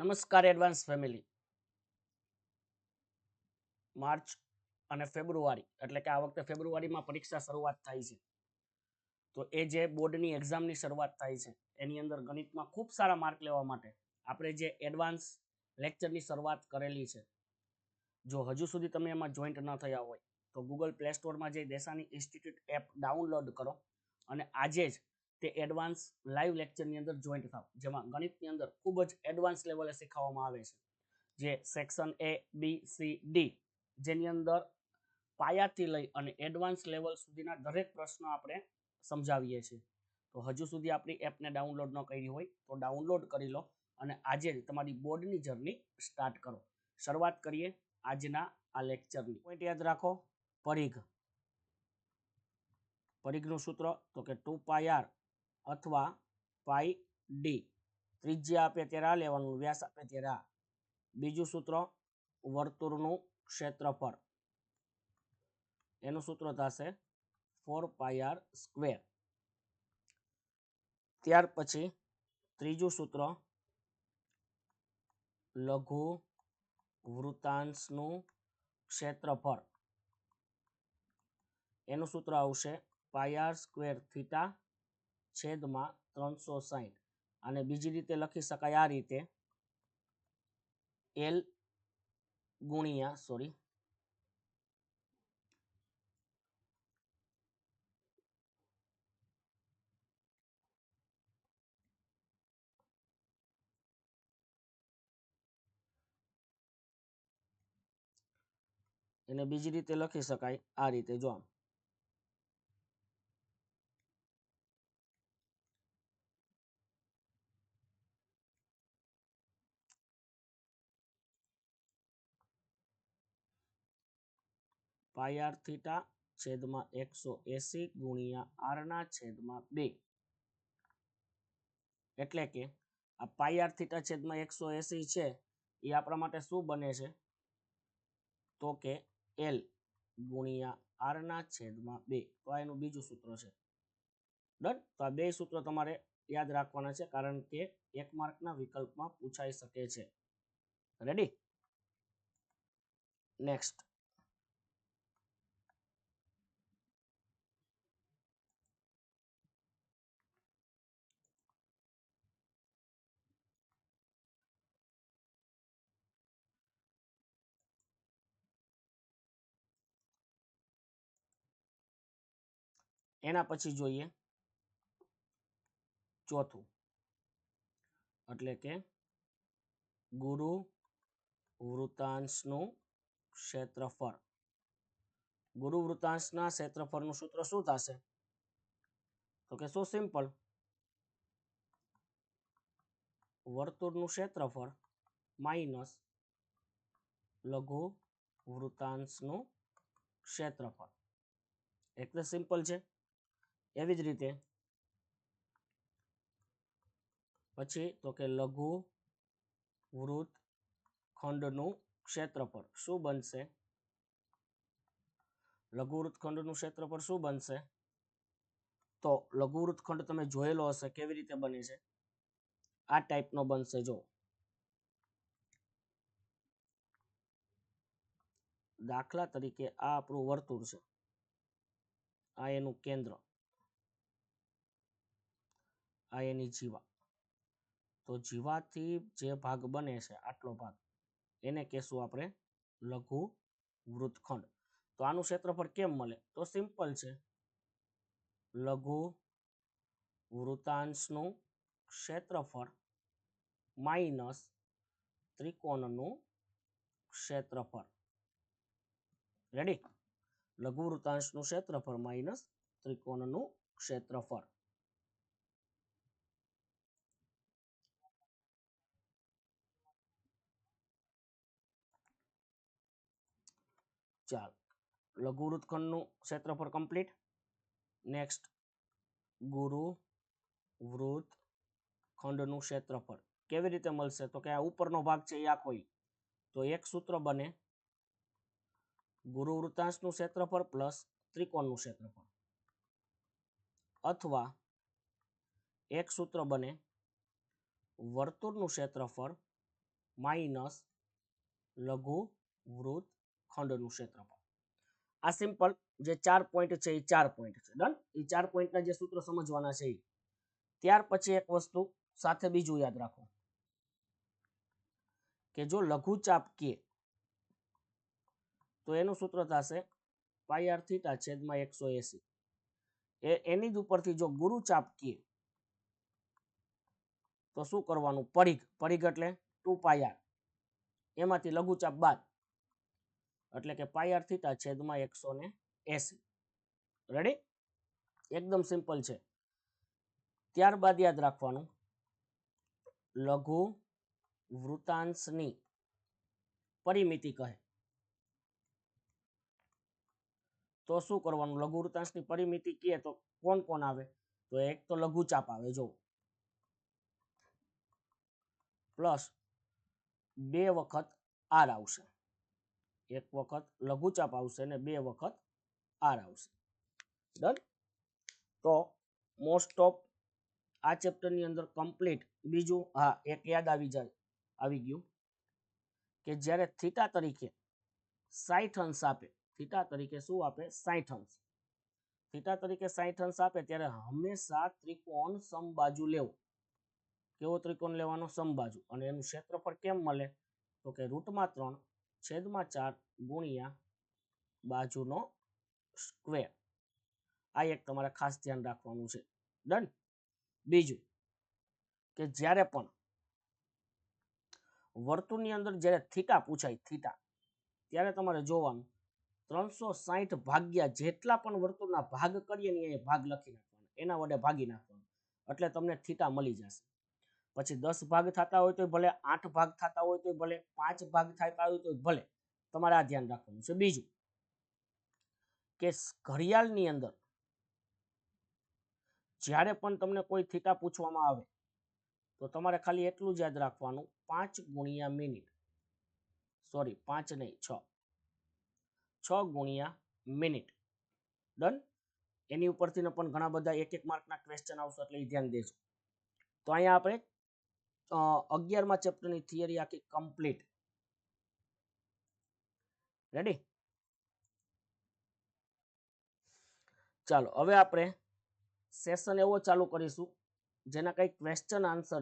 નમસ્કાર, advance family. March અને ફેબ્રુઆરી, એટલે કે આ વખતે ફેબ્રુઆરીમાં પરીક્ષા શરૂઆત થાય છે. તો એ જે બોર્ડની એક્ઝામની શરૂઆત થાય છે, એની અંદર ગણિતમાં ખૂબ સારા માર્ક લેવા માટે આપણે જે એડવાન્સ લેક્ચરની શરૂઆત કરેલી છે, જો હજુ સુધી તમે એમાં જોઈન્ટ ન થયા હોય, તો ગૂગલ પ્લે સ્ટોરમાં જઈ દેસાની ઇન્સ્ટિટ્યૂટ એપ ડાઉનલોડ કરો અને આજે જ તે એડવાન્સ લાઈવ લેક્ચરની અંદર જોઈન્ટ થાવ. જેમાં ગણિતની અંદર ખૂબ જ એડવાન્સ લેવલે શીખવવામાં આવે છે. જે section A B C D જેની અંદર પાયાથી લઈ અને એડવાન્સ લેવલ સુધીના દરેક પ્રશ્નો આપણે સમજાવીએ છીએ. તો હજુ સુધી આપણી એપને ડાઉનલોડ ન કરી હોય તો ડાઉનલોડ કરી લો અને આજે જ તમારી બોર્ડની જર્ની સ્ટાર્ટ કરો. શરૂઆત કરીએ આજના આ લેક્ચરની પોઈન્ટ યાદ રાખો, પરિઘ. પરિઘનું સૂત્ર તો કે ટુ પાય આર અથવા પાઈ ડી. ત્રિજ્યા આપે ત્યારે લેવાનું, વ્યાસ આપે ત્યારે બીજું સૂત્ર, વર્તુળનું ક્ષેત્રફળ. એનું સૂત્ર થશે ફોર પાય સ્ક્વેર. ત્યાર પછી ત્રીજું સૂત્ર, લઘુ વૃતાંશનું ક્ષેત્રફળ. એનું સૂત્ર આવશે પાય આર સ્ક્વેર થીટા છેદમાં ત્રણસો સાહીઠ અને બીજી રીતે લખી શકાય આ રીતે. એલ ગુણ્યા સોરી એને બીજી રીતે લખી શકાય આ રીતે. જો આર થીટા છેદમાં એકસો એસી ગુણ્યા આરના છેદમાં બે. એટલે કે આ પાય આર થીટા છેદમાં એકસો એસી છે, એ આપણા માટે શું બને છે? તો કે એલ ગુણ્યા આરના છેદમાં બે. તો એનું બીજું સૂત્ર છે. ડન? તો આ બે સૂત્ર તમારે યાદ રાખવાના છે, કારણ કે એક માર્કના વિકલ્પમાં પૂછાઈ શકે છે. રેડી નેક્સ્ટ એના પછી જોઈએ ચોથું. એટલે કે ગુરુ વૃતાંશનું ક્ષેત્રફળ. ગુરુ વૃતાંશના ક્ષેત્રફળનું સૂત્ર શું થશે? તો કે શું સિમ્પલ વર્તુળનું ક્ષેત્રફળ માઇનસ લઘુ વૃતાંશનું ક્ષેત્રફળ. એટલે સિમ્પલ છે. એવી જ રીતે પછી તો કે લઘુ વૃત્ત ખંડનું ક્ષેત્રફળ શું બનશે? લઘુ વૃત્તખંડનું ક્ષેત્રફળ શું બનશે? તો લઘુ વૃત્તખંડ તમે જોયેલો હશે કેવી રીતે બને છે? આ ટાઈપનો બનશે, જો. દાખલા તરીકે આ આપણું વર્તુળ છે. આ એનું કેન્દ્ર. આ એની જીવા. તો જીવાથી જે ભાગ બને છે આટલો ભાગ, એને કહેશું આપણે લઘુ વૃત્તખંડ. તો આનું ક્ષેત્રફળ કેમ મળે? તો સિમ્પલ છે. લઘુ વૃતાંશનું ક્ષેત્રફળ માઇનસ ત્રિકોણનું ક્ષેત્રફળ. રેડી? લઘુ વૃતાંશનું ક્ષેત્રફળ માઇનસ ત્રિકોણનું ક્ષેત્રફળ. ચાલો. લઘુ વૃત્તખંડનું ક્ષેત્રફળ કમ્પ્લીટ નેક્સ્ટ ગુરુ વૃત્ત ખંડનું ક્ષેત્રફળ. કેવી રીતે મળશે? તો કે આ ઉપરનો ભાગ છે એ આખો તો એક સૂત્ર બને. ગુરુ વૃત્તાંશનું ક્ષેત્રફળ પ્લસ ત્રિકોણનું ક્ષેત્રફળ. અથવા એક સૂત્ર બને. વર્તુળનું ક્ષેત્રફળ માઇનસ લઘુ વૃત્ત ખંડનું ક્ષેત્રફળ. આ સિમ્પલ જે ચાર પોઈન્ટ છે એ ચાર પોઈન્ટ છે. ડન એ ચાર પોઈન્ટના જે સૂત્ર સમજવાના છે ત્યાર પછી એક વસ્તુ સાથે બીજું યાદ રાખો. કે જો લઘુચાપ કે તો એનું સૂત્ર થશે પાઈ આર થીટા છેદમાં એકસો એસી. એ એની જ ઉપરથી જો ગુરુચાપ કે તો શું કરવાનું? પરિઘ. પરિઘ એટલે ટુ પાયાર એમાંથી લઘુચાપ બાદ એટલે કે પાય થીટા છેદમાં એકસો ને એસી. રેડી એકદમ સિમ્પલ છે. ત્યારબાદ યાદ રાખવાનું. લઘુ વૃતાંશની પરિમિતિ કહે. તો શું કરવાનું? લઘુ વૃતાંશની પરિમિતિ કહે તો કોણ કોણ આવે? તો એક તો લઘુચાપ આવે જો પ્લસ બે વખત આર આવશે. એક વખત લઘુચાપ આવશે અને બે વખત આર આવશે. ડન તો મોસ્ટ ઓફ આ ચેપ્ટરની અંદર કમ્પ્લીટ બીજું, હા, એક યાદ આવી જાય, આવી ગયું કે જ્યારે થીટા તરીકે સાઠ અંશ આપે થીટા તરીકે શું આપે? સાઠ અંશ. થીટા તરીકે સાઠ અંશ આપે ત્યારે હંમેશા ત્રિકોણ સમબાજુ લેવો. કેવો ત્રિકોણ લેવાનો? સમબાજુ. અને એનું ક્ષેત્રફળ કેમ મળે? તો કે રૂટમાં ત્રણ છેદમાં ચાર ગુણ્યા બાજુનો સ્ક્વેર આ એક તમારે ખાસ ધ્યાન રાખવાનું છે. ડન બીજું કે જ્યારે પણ વર્તુળની અંદર જ્યારે થીટા પૂછાય થીટા ત્યારે તમારે જોવાનું ત્રણસો સાહીઠ ભાગ્યા જેટલા પણ વર્તુળના ભાગ કરીએ ને એ ભાગ લખી નાખવાનો. એના વડે ભાગી નાખવાનું. એટલે તમને થીટા મળી જશે. પછી દસ ભાગ થતા હોય તો ભલે, આઠ ભાગ થતા હોય તો ભલે, પાંચ ભાગ થતા હોય તો ભલે, તમારે આ ધ્યાન રાખવાનું છે. બીજું કે ઘડિયાળની અંદર જ્યારે પણ તમને કોઈ થીટા પૂછવામાં આવે, તો તમારે ખાલી એટલું જ યાદ રાખવાનું, પાંચ ગુણ્યા મિનિટ. સોરી પાંચ નહીં, છ. છ ગુણ્યા મિનિટ. ડન એની ઉપરથી પણ ઘણા બધા એક એક માર્કના ક્વેશ્ચન આવશે, એટલે એ ધ્યાન દેજો. તો અહીંયા આપણે અગિયારમા ચેપ્ટરની થિયરી આખી કમ્પ્લીટ. રેડી ચાલો, હવે આપણે સેશન એવો ચાલુ કરીશું, જેના કંઈ ક્વેશ્ચન આન્સર